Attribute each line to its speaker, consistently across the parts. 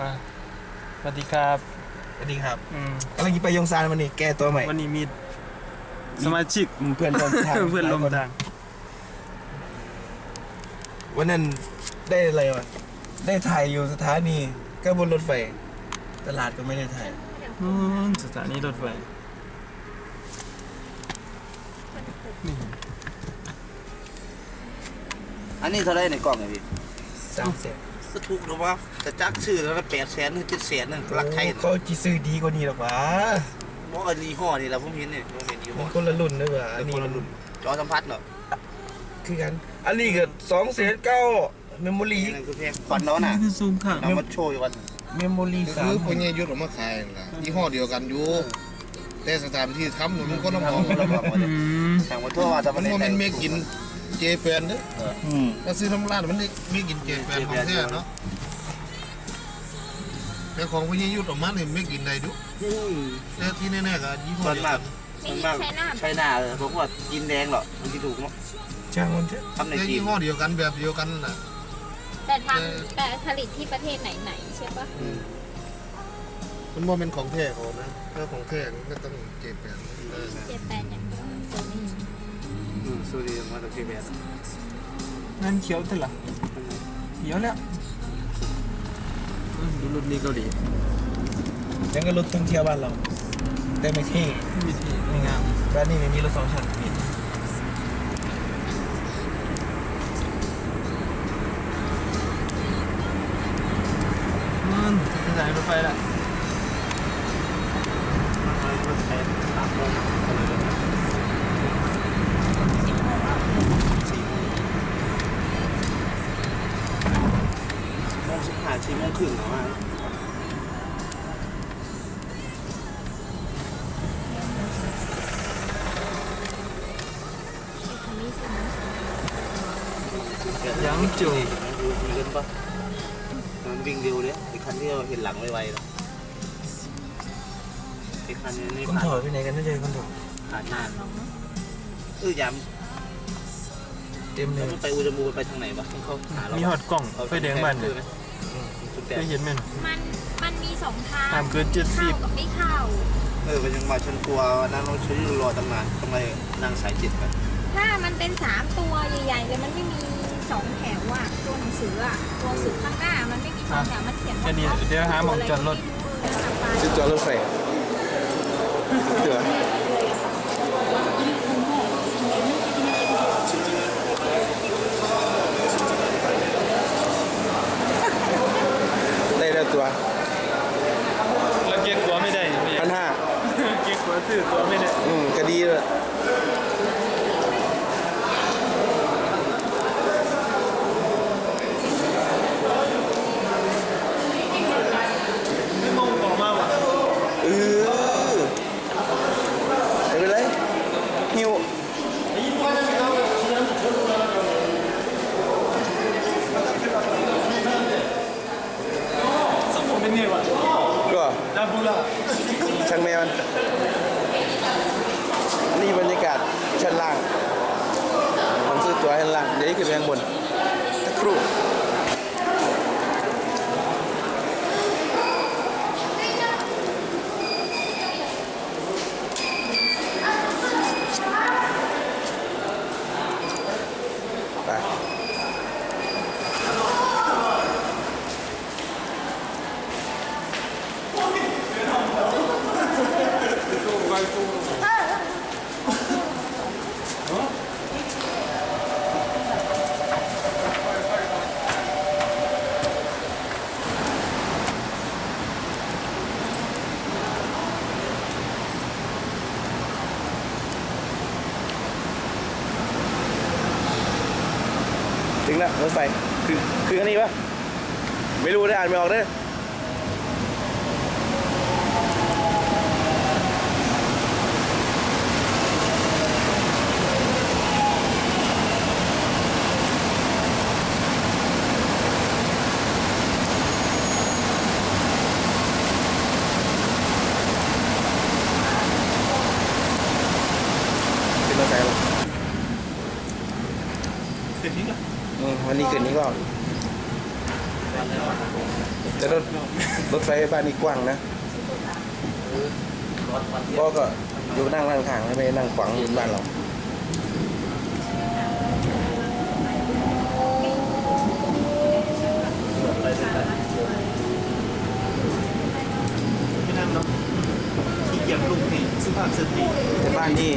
Speaker 1: อะสวัสดีครับ
Speaker 2: สวัสดีครับ
Speaker 1: อืม
Speaker 2: กำลังจะไปยงซานวันนี้แก้ตัวใหม่
Speaker 1: วันนี้มีสมาชิก
Speaker 2: เพื่อนร่วมทาง
Speaker 1: เพื่อนลมทาง
Speaker 2: วันนั้นได้อะไรวะได้ถ่ายอยู่สถานีก็บนรถไฟ ตลาดก็ไม่ได้ถ่าย
Speaker 1: อืมสถานีรถไฟนี่
Speaker 3: อันนี้เท่าไรในกล่องไงพี่
Speaker 2: สามแส น
Speaker 3: ก็ถูกหรือว่าแต่จักซื้อแล้วแปดแสนถึงเจ็ดแสนนั่นรักไทย
Speaker 2: เขาจีซื้อดีกว่านี้หรอกวะ
Speaker 3: บอกอันยี่ห้อนี่แหละผมเห็นเนี่ยผมเห็นยี่ห้
Speaker 2: มั
Speaker 3: อน
Speaker 2: คนละรุ่นด้วยวะอันนี้
Speaker 3: คนละรุ่นจอสัมผัสเหรอ
Speaker 2: คือกัน อันนี้ก็สองแสนเก้าเมมโมรี่
Speaker 3: นั่นคือแพงควันแล้วน่ะ
Speaker 1: นี่คือซูมข้าง
Speaker 3: เอามาโชว์อยู่วัน
Speaker 2: เมมโมรี่
Speaker 4: ก็
Speaker 2: สา
Speaker 4: คื
Speaker 2: ม
Speaker 4: อพญายุทธออกมาขายนั่นล่ะยี่ห้อเดียวกันอยู่แต่สถานที่ทำเนี่ยมันก็ต้องมอง
Speaker 3: คนละบอกว่า
Speaker 1: อืม
Speaker 3: ทางวัตถุว่าจะ
Speaker 4: มั
Speaker 3: มานเล่น
Speaker 4: ว่ามันเมกิน เจแปนเด้อ
Speaker 3: อืม
Speaker 4: ถ้าซื้อน้ำร้านมันเมกินเจแปนของแท้เนาะแต่ของพญายุทธออกมาเนี่ยเมกินได้ดูแต่ที่แน่ๆก็ยี่ห้อ
Speaker 3: ส่วน
Speaker 4: เดียว
Speaker 3: มา
Speaker 4: กั
Speaker 3: ก
Speaker 4: น
Speaker 3: ส่วนมากใช่หน้าเออผมว่ากินแดงหรอกมันที่ถูกเนาะ
Speaker 2: ช่างมันเถอะ
Speaker 3: ทำใน
Speaker 4: แต่
Speaker 3: จี
Speaker 4: ยี่
Speaker 3: น
Speaker 4: ห้อเดียวกันแบบเดียวกันน่ะ
Speaker 5: แต่ทำแต่ผลิตที่ประเทศไหนๆใช่ปะ
Speaker 4: มันว่าเป็นของแท้เขานะ ถ้าของแท้มันก็ต้องเจแปนเออ
Speaker 5: เจแปนอย่างเดียวโซนี่
Speaker 3: อืมสูดีมาจากจีน
Speaker 1: นั่นเขียวเท่าไหร่เขียวแล้วอืมดูรถนี้เกาหลี
Speaker 2: ยังก็รถท่องเที่ยวบ้านเรา แต่ไม่เท่
Speaker 1: วิธีไม่งาม
Speaker 2: บ้านนี้ไม่มีรถสองชั้นมี
Speaker 1: อืมสถานีรถไฟละ
Speaker 3: หาสี่โมงครึ่งเหรอวะ
Speaker 5: คันนี้ใช่ไหม
Speaker 1: ยังจู
Speaker 3: ดูดีกันปะมันวิ่งเร็วเลยไอ้คันที่เราเห็นหลังไวๆนะไอ้คันนี้นี่
Speaker 2: คนถอยไปไหนกันน่าจะคนถอย
Speaker 3: ผ่านหน้า
Speaker 5: น้อง
Speaker 3: เออย้
Speaker 2: เต็มเลย
Speaker 3: ไปอุดมบูไปทางไหนวะเขาหาเรา
Speaker 1: มีหอดกล่องไฟแดงบ้าน
Speaker 3: เล
Speaker 1: ย ย
Speaker 3: สุดแต่
Speaker 1: เคยเห็นไหม
Speaker 5: มันมันมีสองทาง
Speaker 1: ห้ามเกินเจ็ดสิบ
Speaker 5: เข้ากับไม่เข้า
Speaker 3: เออมันยังมาชนตัวนั่งเราช่วยรอตั้งนานทำไมนั่งสายจิตกัน
Speaker 5: ถ้ามันเป็นสามตัวใหญ่ๆเลยมันไม่มีสองแถวอะตัวหนังสืออะตัวหนังสือข้างหน้ามันไม่มีสองแถวมันเขียน
Speaker 1: แค่นี้เดี๋ยวหาหมองจอดรถ
Speaker 2: ซื้อจอรถไฟเถื่อได้แล้วตัว
Speaker 1: แล้วเกียร์กัวไม่ได้พี่
Speaker 2: พันห้า
Speaker 1: เกียร์กัวซื้อตัวไม่ได้
Speaker 2: อืมก็ดีเลย
Speaker 1: ไม่มองออกมาว่ะ
Speaker 2: เออไม่เป็นไรหิว
Speaker 1: สังคมเป็นไงวะ
Speaker 2: ก็
Speaker 1: ดาบูล่า
Speaker 2: ช่างแมวมันนี่บรรยากาศชั้นล่าง ผมซื้อตัวชั้นล่าง เดี๋ยวนี้ขึ้นไปข้างบนสักครู่ไป ถึงแล้วรถไฟคือคืออันนี้ปะไม่รู้ได้อ่านไม่ออกเด้อเป็นรถไฟปะ
Speaker 1: เสร็จนี้ละ
Speaker 2: อืมวันนี้คืนนี้ก็
Speaker 3: วันแล้ว
Speaker 2: แต่รถรถไฟบ้านนี้กว้างนะก็ก็อยู่นั่งนั่งข้างไม่ได้นั่งขวางเหมือนบ้านเรา
Speaker 3: ไม่นั่งเนาะขี้เกียจลุกนี่สุภาพสตรี
Speaker 2: แต่บ้านนี่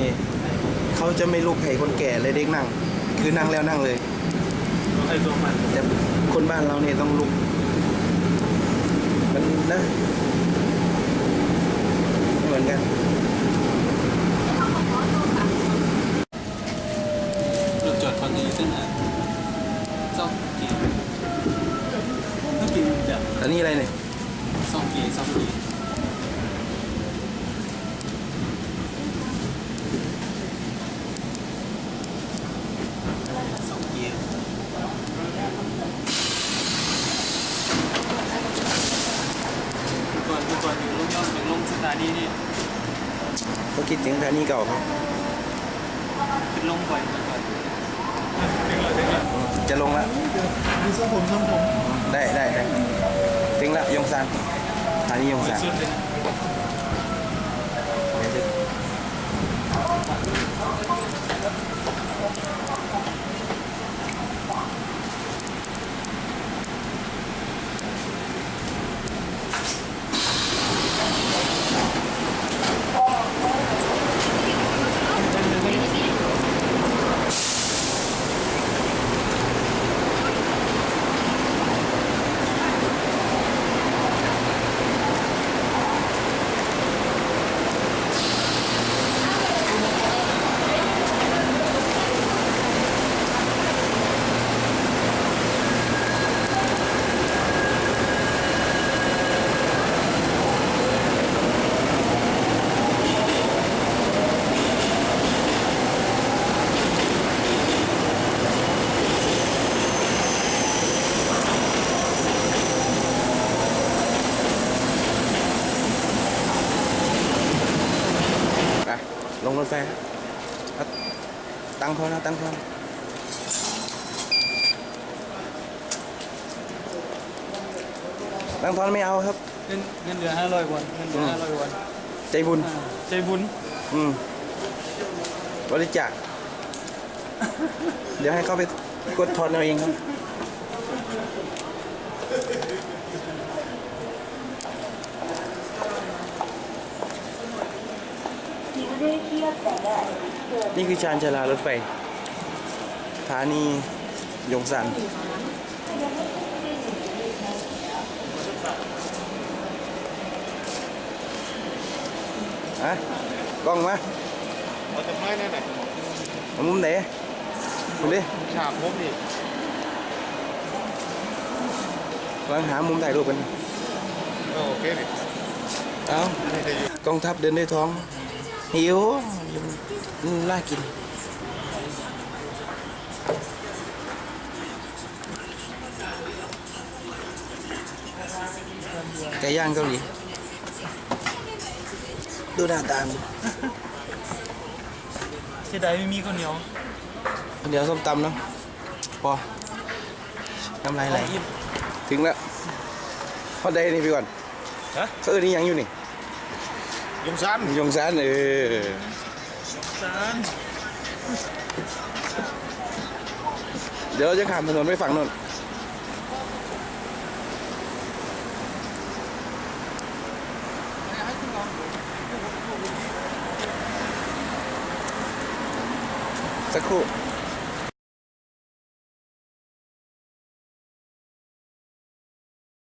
Speaker 2: เขาจะไม่ลุกให้คนแก่เลยเด็กนั่ง คือนั่งแล้วนั่งเลย
Speaker 3: ใครตัวมัน
Speaker 2: แต่คนบ้านเราเนี่ยต้องลุกมันนะไม่เหมือนกัน
Speaker 1: รถจอดฝั่งนี้ซึ่งอะซ่อมเกียร์ต้องกินแบบ
Speaker 2: อันนี้อะไรเนี่ย
Speaker 1: ซ่อมเกียร์ซ่อมเกียร์ซ่อมเกียร์ก่อนก่อนอยู่ลงยอดถึงลง สถานีนี่
Speaker 2: ก็คิดถึงสถานีเก่าครับ
Speaker 1: เป็นลงบ่อยก่อน
Speaker 2: จะลงแล้ว
Speaker 3: ดูทรงผมทรงผม
Speaker 2: ได้ได้ได้ถึงแล้วยงซานสถานียงซาน ลงรถไฟครับครับตั้งพอนะตั้งพอนะตั้งทอนไม่เอาครับ
Speaker 1: เงินเงินเดือนห้าร้อยวันเงินเดือนห้าร้อยวัน
Speaker 2: ใจบุญ
Speaker 1: อ่าใจบุญ
Speaker 2: อืมบริจาคเดี๋ยวให้เขาไปกดทอนเอาเองครับ นี่คือชานชาลารถไฟสถานียงสันอะกล้องมา
Speaker 4: เราจะไม่แน่ไหน
Speaker 2: เอามุมไหนดูดิ
Speaker 4: ฉากผมนี่
Speaker 2: กำลังหามุมถ่ายรูปกัน
Speaker 4: ก็โอเคนี่
Speaker 2: เอา
Speaker 4: ไม่ได้อยู่
Speaker 2: กองทัพเดินด้วยท้อง หิวอืมน่ากินไก่ย่างเกาหลีดูหน้าตามัน
Speaker 1: เสียดายไม่มีข้าวเหนียว
Speaker 2: เดี๋ยวส้มตำเนาะพอน้ำลายไหล
Speaker 1: อิ่ม
Speaker 2: ถึงแล้วพอได้นี่พี่ก่อน
Speaker 1: ฮะ
Speaker 2: เขาเออนี่ยังอยู่นี่
Speaker 4: ยงซัน
Speaker 2: ยงซานเออ
Speaker 1: จาน
Speaker 2: เดี๋ยวเราจะข้ามถนนไปฝั่งโน้นสักครู่